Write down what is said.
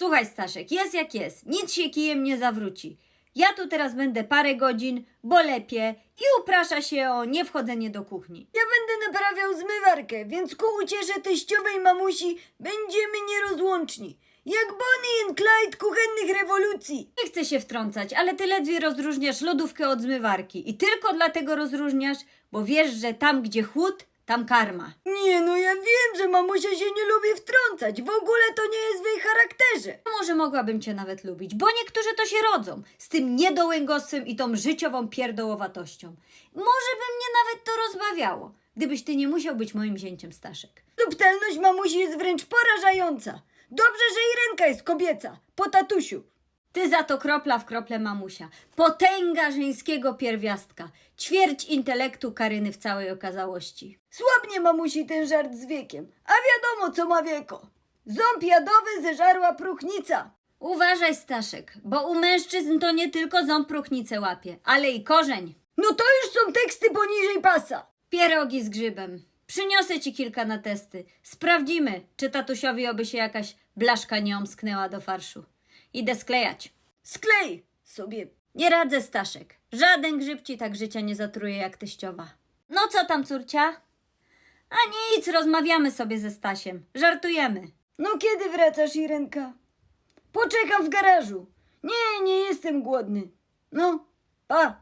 Słuchaj, Staszek, jest jak jest. Nic się kijem nie zawróci. Ja tu teraz będę parę godzin, bo lepiej i uprasza się o niewchodzenie do kuchni. Ja będę naprawiał zmywarkę, więc ku uciesze teściowej mamusi będziemy nierozłączni. Jak Bonnie and Clyde kuchennych rewolucji. Nie chcę się wtrącać, ale ty ledwie rozróżniasz lodówkę od zmywarki. I tylko dlatego rozróżniasz, bo wiesz, że tam, gdzie chłód, tam karma. Nie no, ja wiem, że mamusia się nie lubi wtrącać. W ogóle to nie jest w jej charakterze. Może mogłabym cię nawet lubić, bo niektórzy to się rodzą. Z tym niedołęgostwem i tą życiową pierdołowatością. Może by mnie nawet to rozbawiało, gdybyś ty nie musiał być moim zięciem, Staszek. Subtelność mamusi jest wręcz porażająca. Dobrze, że Irenka jest kobieca, po tatusiu. Ty za to kropla w krople mamusia. Potęga żeńskiego pierwiastka. Ćwierć intelektu Karyny w całej okazałości. Słabnie mamusi ten żart z wiekiem, a wiadomo co ma wieko. Ząb jadowy zeżarła próchnica. Uważaj, Staszek, bo u mężczyzn to nie tylko ząb próchnicę łapie, ale i korzeń. No to już są teksty poniżej pasa. Pierogi z grzybem. Przyniosę ci kilka na testy. Sprawdzimy, czy tatusiowi oby się jakaś blaszka nie omsknęła do farszu. Idę sklejać. Sklej sobie. Nie radzę, Staszek. Żaden grzyb ci tak życia nie zatruje jak teściowa. No co tam, córcia? A nic, rozmawiamy sobie ze Stasiem. Żartujemy. No kiedy wracasz, Irenka? Poczekam w garażu. Nie, nie jestem głodny. No, pa.